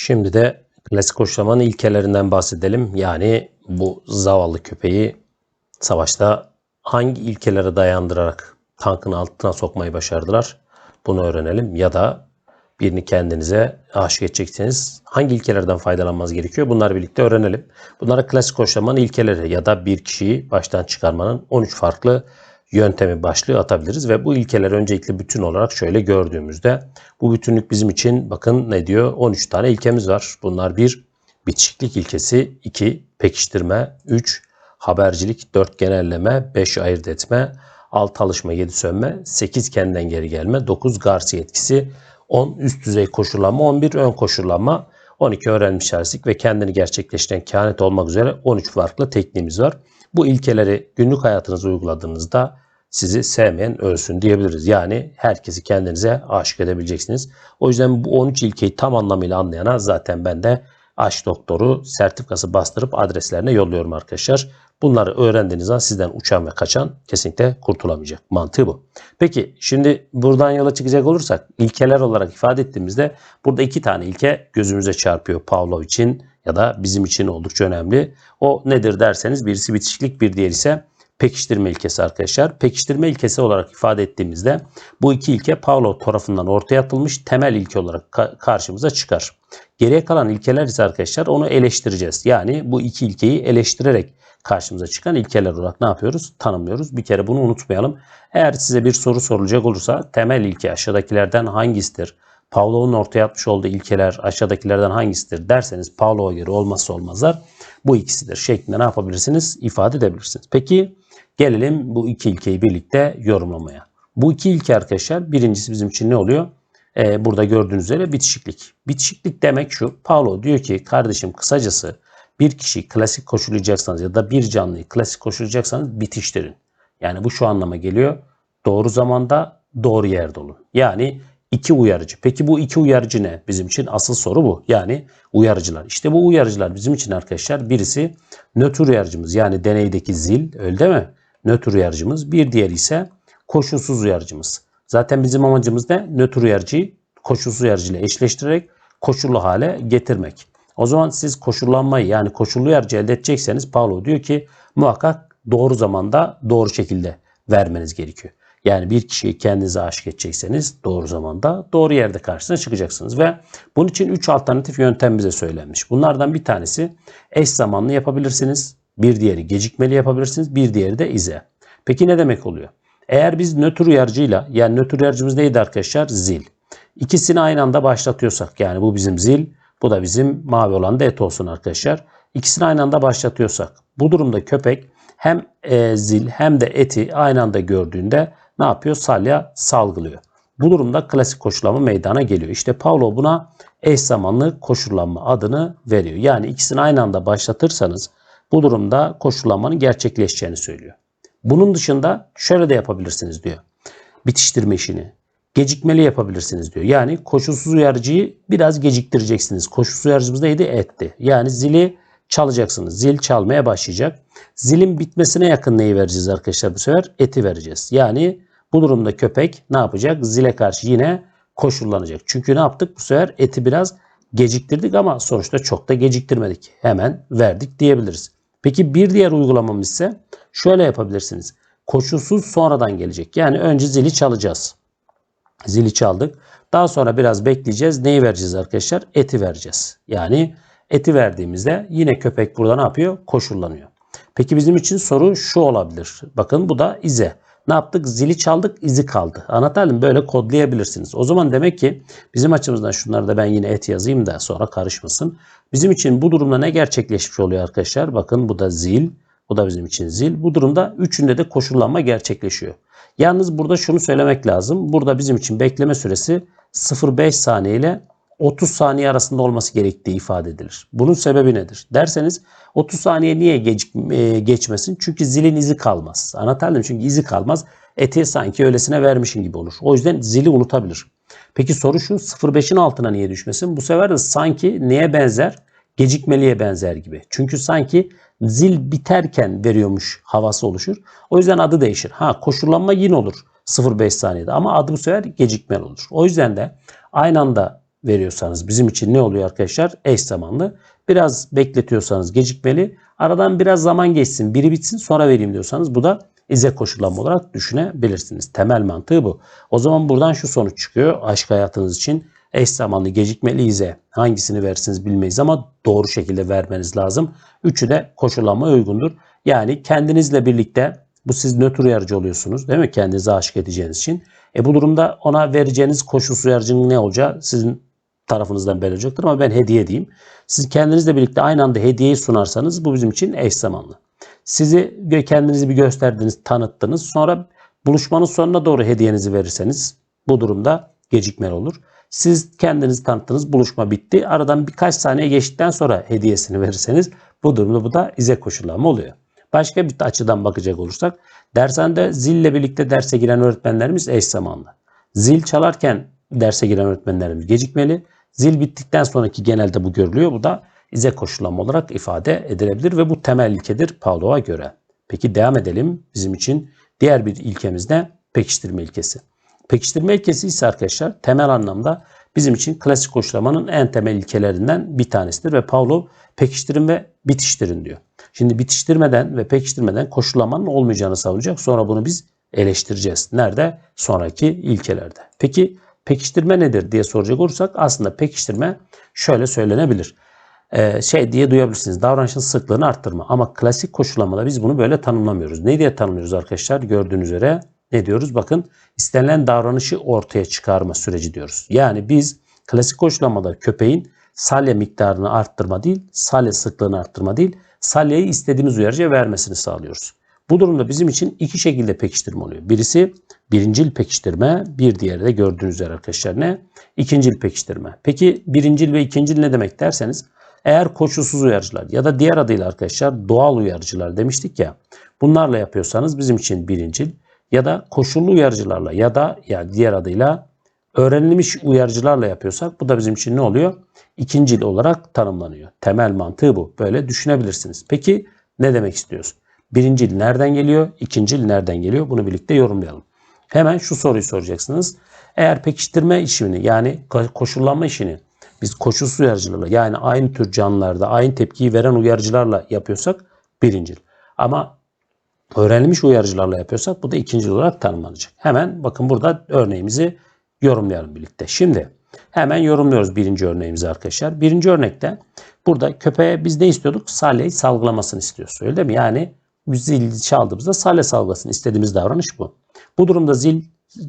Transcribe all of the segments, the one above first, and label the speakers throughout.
Speaker 1: Şimdi de klasik koşulamanın ilkelerinden bahsedelim. Yani bu zavallı köpeği savaşta hangi ilkelere dayandırarak tankın altına sokmayı başardılar? Bunu öğrenelim. Ya da birini kendinize aşık edecekseniz hangi ilkelerden faydalanmanız gerekiyor? Bunları birlikte öğrenelim. Bunlara klasik koşulamanın ilkeleri ya da bir kişiyi baştan çıkarmanın 13 farklı yöntemi başlığı atabiliriz ve bu ilkeleri öncelikle bütün olarak şöyle gördüğümüzde bu bütünlük bizim için bakın ne diyor 13 tane ilkemiz var. Bunlar bir bitişiklik ilkesi, 2 pekiştirme, 3 habercilik, 4 genelleme, 5 ayırt etme, 6 alışma, 7 sönme, 8 kendinden geri gelme, 9 Garcia etkisi, 10 üst düzey koşullanma, 11 ön koşullanma, 12 öğrenmiş herslik ve kendini gerçekleştiren kehanet olmak üzere 13 farklı tekniğimiz var. Bu ilkeleri günlük hayatınıza uyguladığınızda sizi sevmeyen ölsün diyebiliriz. Yani herkesi kendinize aşık edebileceksiniz. O yüzden bu 13 ilkeyi tam anlamıyla anlayana zaten ben de aşk doktoru sertifikası bastırıp adreslerine yolluyorum arkadaşlar. Bunları öğrendiğiniz an sizden uçan ve kaçan kesinlikle kurtulamayacak. Mantığı bu. Peki şimdi buradan yola çıkacak olursak ilkeler olarak ifade ettiğimizde burada iki tane ilke gözümüze çarpıyor Pavlov için ya da bizim için oldukça önemli. O nedir derseniz birisi bitişiklik bir diğer ise pekiştirme ilkesi arkadaşlar. Pekiştirme ilkesi olarak ifade ettiğimizde bu iki ilke Pavlov tarafından ortaya atılmış temel ilke olarak ka- karşımıza çıkar. Geriye kalan ilkeler ise arkadaşlar onu eleştireceğiz. Yani bu iki ilkeyi eleştirerek karşımıza çıkan ilkeler olarak ne yapıyoruz? Tanımlıyoruz. Bir kere bunu unutmayalım. Eğer size bir soru sorulacak olursa temel ilke aşağıdakilerden hangisidir? Pavlov'un ortaya atmış olduğu ilkeler aşağıdakilerden hangisidir derseniz Pavlov'a göre olmazsa olmazlar bu ikisidir şeklinde ne yapabilirsiniz? ifade edebilirsiniz. Peki gelelim bu iki ilkeyi birlikte yorumlamaya. Bu iki ilke arkadaşlar birincisi bizim için ne oluyor? Ee, burada gördüğünüz üzere bitişiklik. Bitişiklik demek şu. Pavlov diyor ki kardeşim kısacası bir kişiyi klasik koşullayacaksanız ya da bir canlıyı klasik koşullayacaksanız bitiştirin. Yani bu şu anlama geliyor. Doğru zamanda doğru yerde olun. Yani iki uyarıcı. Peki bu iki uyarıcı ne? Bizim için asıl soru bu. Yani uyarıcılar. İşte bu uyarıcılar bizim için arkadaşlar birisi nötr uyarıcımız yani deneydeki zil öyle değil mi? Nötr uyarıcımız. Bir diğeri ise koşulsuz uyarıcımız. Zaten bizim amacımız ne? Nötr uyarıcıyı koşulsuz uyarıcı ile eşleştirerek koşullu hale getirmek. O zaman siz koşullanmayı yani koşullu uyarıcı elde edecekseniz Paulo diyor ki muhakkak doğru zamanda doğru şekilde vermeniz gerekiyor. Yani bir kişiyi kendinize aşık edecekseniz doğru zamanda doğru yerde karşısına çıkacaksınız. Ve bunun için 3 alternatif yöntem bize söylenmiş. Bunlardan bir tanesi eş zamanlı yapabilirsiniz. Bir diğeri gecikmeli yapabilirsiniz. Bir diğeri de ize. Peki ne demek oluyor? Eğer biz nötr uyarıcıyla yani nötr uyarıcımız neydi arkadaşlar? Zil. İkisini aynı anda başlatıyorsak yani bu bizim zil bu da bizim mavi olan da et olsun arkadaşlar. İkisini aynı anda başlatıyorsak bu durumda köpek hem e, zil hem de eti aynı anda gördüğünde ne yapıyor? Salya salgılıyor. Bu durumda klasik koşullama meydana geliyor. İşte Pavlov buna eş zamanlı koşullanma adını veriyor. Yani ikisini aynı anda başlatırsanız bu durumda koşullanmanın gerçekleşeceğini söylüyor. Bunun dışında şöyle de yapabilirsiniz diyor. Bitiştirme işini. Gecikmeli yapabilirsiniz diyor. Yani koşulsuz uyarıcıyı biraz geciktireceksiniz. Koşulsuz uyarıcımız neydi? Etti. Yani zili çalacaksınız. Zil çalmaya başlayacak. Zilin bitmesine yakın neyi vereceğiz arkadaşlar bu sefer? Eti vereceğiz. Yani bu durumda köpek ne yapacak? Zile karşı yine koşullanacak. Çünkü ne yaptık? Bu sefer eti biraz geciktirdik ama sonuçta çok da geciktirmedik. Hemen verdik diyebiliriz. Peki bir diğer uygulamamız ise şöyle yapabilirsiniz. Koşulsuz sonradan gelecek. Yani önce zili çalacağız. Zili çaldık. Daha sonra biraz bekleyeceğiz. Neyi vereceğiz arkadaşlar? Eti vereceğiz. Yani eti verdiğimizde yine köpek burada ne yapıyor? Koşullanıyor. Peki bizim için soru şu olabilir. Bakın bu da ize. Ne yaptık? Zili çaldık, izi kaldı. Anlatabildim böyle kodlayabilirsiniz. O zaman demek ki bizim açımızdan şunları da ben yine et yazayım da sonra karışmasın. Bizim için bu durumda ne gerçekleşmiş oluyor arkadaşlar? Bakın bu da zil. Bu da bizim için zil. Bu durumda üçünde de koşullanma gerçekleşiyor. Yalnız burada şunu söylemek lazım. Burada bizim için bekleme süresi 0,5 saniye ile 30 saniye arasında olması gerektiği ifade edilir. Bunun sebebi nedir? Derseniz 30 saniye niye geç, e, geçmesin? Çünkü zilin izi kalmaz. Anlatabildim çünkü izi kalmaz. Eti sanki öylesine vermişin gibi olur. O yüzden zili unutabilir. Peki soru şu 0.5'in altına niye düşmesin? Bu sefer de sanki neye benzer? Gecikmeliye benzer gibi. Çünkü sanki zil biterken veriyormuş havası oluşur. O yüzden adı değişir. Ha koşullanma yine olur 0.5 saniyede ama adı bu sefer gecikmeli olur. O yüzden de aynı anda veriyorsanız bizim için ne oluyor arkadaşlar? Eş zamanlı. Biraz bekletiyorsanız gecikmeli. Aradan biraz zaman geçsin, biri bitsin sonra vereyim diyorsanız bu da ize koşullanma olarak düşünebilirsiniz. Temel mantığı bu. O zaman buradan şu sonuç çıkıyor. Aşk hayatınız için eş zamanlı gecikmeli ize hangisini versiniz bilmeyiz ama doğru şekilde vermeniz lazım. Üçü de koşullanmaya uygundur. Yani kendinizle birlikte bu siz nötr uyarıcı oluyorsunuz değil mi? Kendinize aşık edeceğiniz için. E bu durumda ona vereceğiniz koşulsuz uyarıcının ne olacağı sizin tarafınızdan belli olacaktır ama ben hediye diyeyim. Siz kendinizle birlikte aynı anda hediyeyi sunarsanız bu bizim için eş zamanlı. Sizi kendinizi bir gösterdiniz, tanıttınız. Sonra buluşmanın sonuna doğru hediyenizi verirseniz bu durumda gecikmeli olur. Siz kendinizi tanıttınız, buluşma bitti. Aradan birkaç saniye geçtikten sonra hediyesini verirseniz bu durumda bu da ize koşullanma oluyor. Başka bir açıdan bakacak olursak dershanede zille birlikte derse giren öğretmenlerimiz eş zamanlı. Zil çalarken derse giren öğretmenlerimiz gecikmeli. Zil bittikten sonraki genelde bu görülüyor. Bu da ize koşullanma olarak ifade edilebilir ve bu temel ilkedir Pavlov'a göre. Peki devam edelim. Bizim için diğer bir ilkemiz ne? Pekiştirme ilkesi. Pekiştirme ilkesi ise arkadaşlar temel anlamda bizim için klasik koşulamanın en temel ilkelerinden bir tanesidir ve Pavlov pekiştirin ve bitiştirin diyor. Şimdi bitiştirmeden ve pekiştirmeden koşullamanın olmayacağını savunacak. Sonra bunu biz eleştireceğiz. Nerede? Sonraki ilkelerde. Peki pekiştirme nedir diye soracak olursak aslında pekiştirme şöyle söylenebilir. Ee, şey diye duyabilirsiniz. Davranışın sıklığını arttırma. Ama klasik koşullamada biz bunu böyle tanımlamıyoruz. Ne diye tanımlıyoruz arkadaşlar? Gördüğünüz üzere ne diyoruz? Bakın istenilen davranışı ortaya çıkarma süreci diyoruz. Yani biz klasik koşullamada köpeğin salya miktarını arttırma değil, salya sıklığını arttırma değil, salyayı istediğimiz uyarıcıya vermesini sağlıyoruz. Bu durumda bizim için iki şekilde pekiştirme oluyor. Birisi birincil pekiştirme, bir diğeri de gördüğünüz üzere arkadaşlar ne? İkincil pekiştirme. Peki birincil ve ikincil ne demek derseniz eğer koşulsuz uyarıcılar ya da diğer adıyla arkadaşlar doğal uyarıcılar demiştik ya bunlarla yapıyorsanız bizim için birincil ya da koşullu uyarıcılarla ya da yani diğer adıyla öğrenilmiş uyarıcılarla yapıyorsak bu da bizim için ne oluyor? İkincil olarak tanımlanıyor. Temel mantığı bu. Böyle düşünebilirsiniz. Peki ne demek istiyoruz? Birincil nereden geliyor? İkincil nereden geliyor? Bunu birlikte yorumlayalım. Hemen şu soruyu soracaksınız. Eğer pekiştirme işini yani koşullanma işini biz koşulsuz uyarıcılarla yani aynı tür canlılarda aynı tepkiyi veren uyarıcılarla yapıyorsak birincil. Ama öğrenilmiş uyarıcılarla yapıyorsak bu da ikincil olarak tanımlanacak. Hemen bakın burada örneğimizi yorumlayalım birlikte. Şimdi hemen yorumluyoruz birinci örneğimizi arkadaşlar. Birinci örnekte burada köpeğe biz ne istiyorduk? Salyayı salgılamasını istiyoruz. Öyle değil mi? Yani zil çaldığımızda salya salgasını istediğimiz davranış bu. Bu durumda zil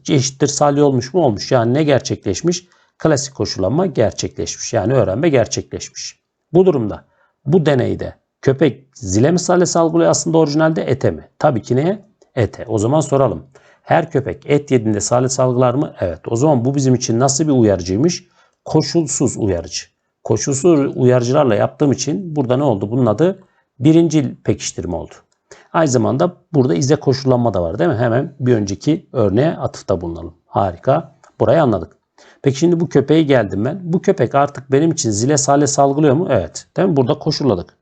Speaker 1: eşittir salya olmuş mu? Olmuş. Yani ne gerçekleşmiş? Klasik koşullanma gerçekleşmiş. Yani öğrenme gerçekleşmiş. Bu durumda bu deneyde köpek zile mi salya salgılıyor aslında orijinalde ete mi? Tabii ki neye? Ete. O zaman soralım. Her köpek et yediğinde salya salgılar mı? Evet. O zaman bu bizim için nasıl bir uyarıcıymış? Koşulsuz uyarıcı. Koşulsuz uyarıcılarla yaptığım için burada ne oldu? Bunun adı birincil pekiştirme oldu. Aynı zamanda burada ize koşullanma da var değil mi? Hemen bir önceki örneğe atıfta bulunalım. Harika. Burayı anladık. Peki şimdi bu köpeğe geldim ben. Bu köpek artık benim için zile sale salgılıyor mu? Evet. Değil mi? Burada koşulladık.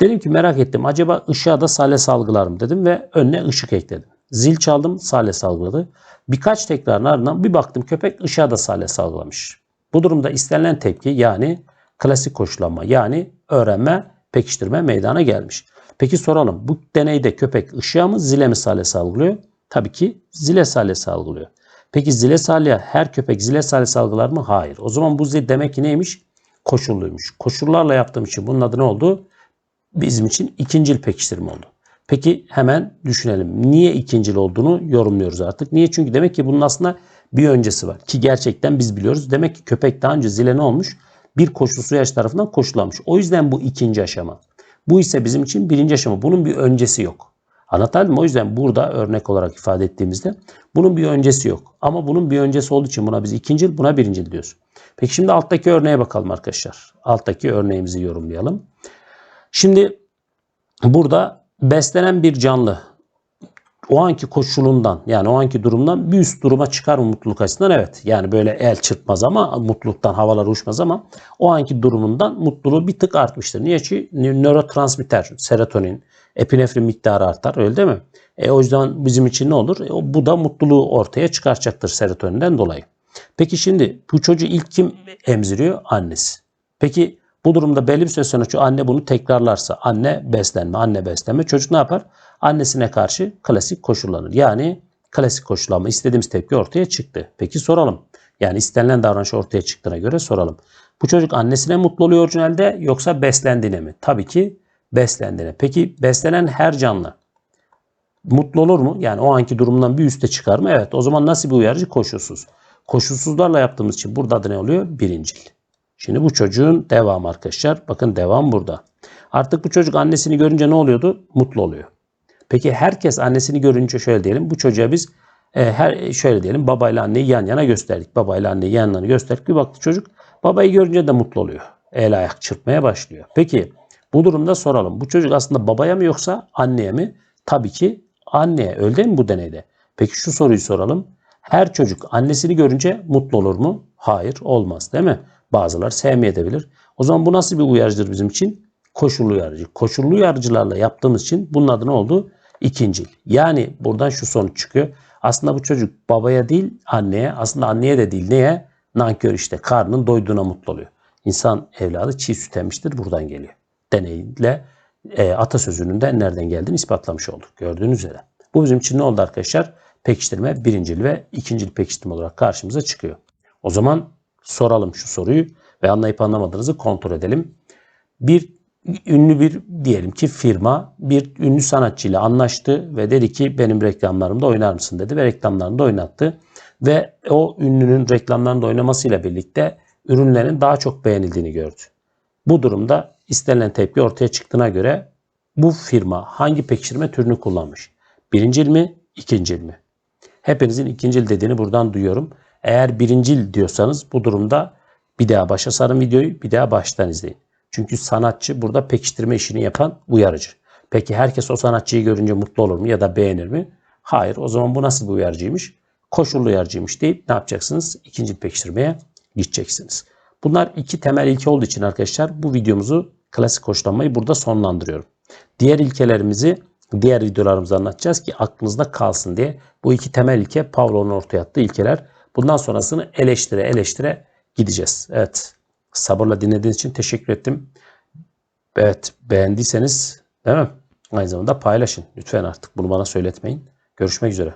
Speaker 1: Dedim ki merak ettim. Acaba ışığa da sale salgılar mı dedim ve önüne ışık ekledim. Zil çaldım sale salgıladı. Birkaç tekrarın ardından bir baktım köpek ışığa da sale salgılamış. Bu durumda istenilen tepki yani klasik koşullanma yani öğrenme, pekiştirme meydana gelmiş. Peki soralım bu deneyde köpek ışığa mı zile mi sale salgılıyor? Tabii ki zile sale salgılıyor. Peki zile salya her köpek zile sale salgılar mı? Hayır. O zaman bu zil demek ki neymiş? Koşulluymuş. Koşullarla yaptığım için bunun adı ne oldu? Bizim için ikincil pekiştirme oldu. Peki hemen düşünelim. Niye ikincil olduğunu yorumluyoruz artık. Niye? Çünkü demek ki bunun aslında bir öncesi var. Ki gerçekten biz biliyoruz. Demek ki köpek daha önce zile ne olmuş? Bir koşulsuz yaş tarafından koşullanmış. O yüzden bu ikinci aşama. Bu ise bizim için birinci aşama. Bunun bir öncesi yok. Anlatabildim mi? O yüzden burada örnek olarak ifade ettiğimizde bunun bir öncesi yok. Ama bunun bir öncesi olduğu için buna biz ikincil, buna birincil diyoruz. Peki şimdi alttaki örneğe bakalım arkadaşlar. Alttaki örneğimizi yorumlayalım. Şimdi burada beslenen bir canlı o anki koşulundan yani o anki durumdan bir üst duruma çıkar mı mutluluk açısından? Evet. Yani böyle el çırpmaz ama mutluluktan havalar uçmaz ama o anki durumundan mutluluğu bir tık artmıştır. Niye? Çünkü nörotransmitter, serotonin, epinefrin miktarı artar öyle değil mi? E, o yüzden bizim için ne olur? E, bu da mutluluğu ortaya çıkartacaktır serotoninden dolayı. Peki şimdi bu çocuğu ilk kim emziriyor? Annesi. Peki bu durumda belli bir süre sonra şu anne bunu tekrarlarsa anne beslenme, anne beslenme çocuk ne yapar? Annesine karşı klasik koşullanır. Yani klasik koşullanma istediğimiz tepki ortaya çıktı. Peki soralım. Yani istenilen davranış ortaya çıktığına göre soralım. Bu çocuk annesine mutlu oluyor orijinalde yoksa beslendiğine mi? Tabii ki beslendiğine. Peki beslenen her canlı mutlu olur mu? Yani o anki durumundan bir üste çıkar mı? Evet. O zaman nasıl bir uyarıcı? Koşulsuz. Koşulsuzlarla yaptığımız için burada adı ne oluyor? Birincil. Şimdi bu çocuğun devam arkadaşlar. Bakın devam burada. Artık bu çocuk annesini görünce ne oluyordu? Mutlu oluyor. Peki herkes annesini görünce şöyle diyelim. Bu çocuğa biz e, her şöyle diyelim babayla anneyi yan yana gösterdik. Babayla anneyi yan yana gösterdik. Bir baktı çocuk babayı görünce de mutlu oluyor. El ayak çırpmaya başlıyor. Peki bu durumda soralım. Bu çocuk aslında babaya mı yoksa anneye mi? Tabii ki anneye. Öyle değil mi bu deneyde? Peki şu soruyu soralım. Her çocuk annesini görünce mutlu olur mu? Hayır olmaz değil mi? Bazılar sevmeyebilir. O zaman bu nasıl bir uyarıcıdır bizim için? Koşullu uyarıcı. Koşullu uyarıcılarla yaptığımız için bunun adı ne oldu? İkincil. Yani buradan şu sonuç çıkıyor. Aslında bu çocuk babaya değil anneye, aslında anneye de değil neye? Nankör işte karnın doyduğuna mutlu oluyor. İnsan evladı çiğ süt emmiştir buradan geliyor. Deneyle e, atasözünün de nereden geldiğini ispatlamış olduk. Gördüğünüz üzere. Bu bizim için ne oldu arkadaşlar? Pekiştirme birincil ve ikincil pekiştirme olarak karşımıza çıkıyor. O zaman soralım şu soruyu ve anlayıp anlamadığınızı kontrol edelim. Bir ünlü bir diyelim ki firma bir ünlü sanatçıyla anlaştı ve dedi ki benim reklamlarımda oynar mısın dedi ve reklamlarında oynattı. Ve o ünlünün reklamlarında oynamasıyla birlikte ürünlerin daha çok beğenildiğini gördü. Bu durumda istenilen tepki ortaya çıktığına göre bu firma hangi pekiştirme türünü kullanmış? Birincil mi, ikincil mi? Hepinizin ikincil dediğini buradan duyuyorum. Eğer birincil diyorsanız bu durumda bir daha başa sarın videoyu, bir daha baştan izleyin. Çünkü sanatçı burada pekiştirme işini yapan uyarıcı. Peki herkes o sanatçıyı görünce mutlu olur mu ya da beğenir mi? Hayır. O zaman bu nasıl bir uyarıcıymış? Koşullu uyarıcıymış deyip ne yapacaksınız? İkinci pekiştirmeye gideceksiniz. Bunlar iki temel ilke olduğu için arkadaşlar bu videomuzu klasik koşullanmayı burada sonlandırıyorum. Diğer ilkelerimizi diğer videolarımızda anlatacağız ki aklınızda kalsın diye. Bu iki temel ilke Pavlov'un ortaya attığı ilkeler. Bundan sonrasını eleştire eleştire gideceğiz. Evet. Sabırla dinlediğiniz için teşekkür ettim. Evet beğendiyseniz değil mi? Aynı zamanda paylaşın. Lütfen artık bunu bana söyletmeyin. Görüşmek üzere.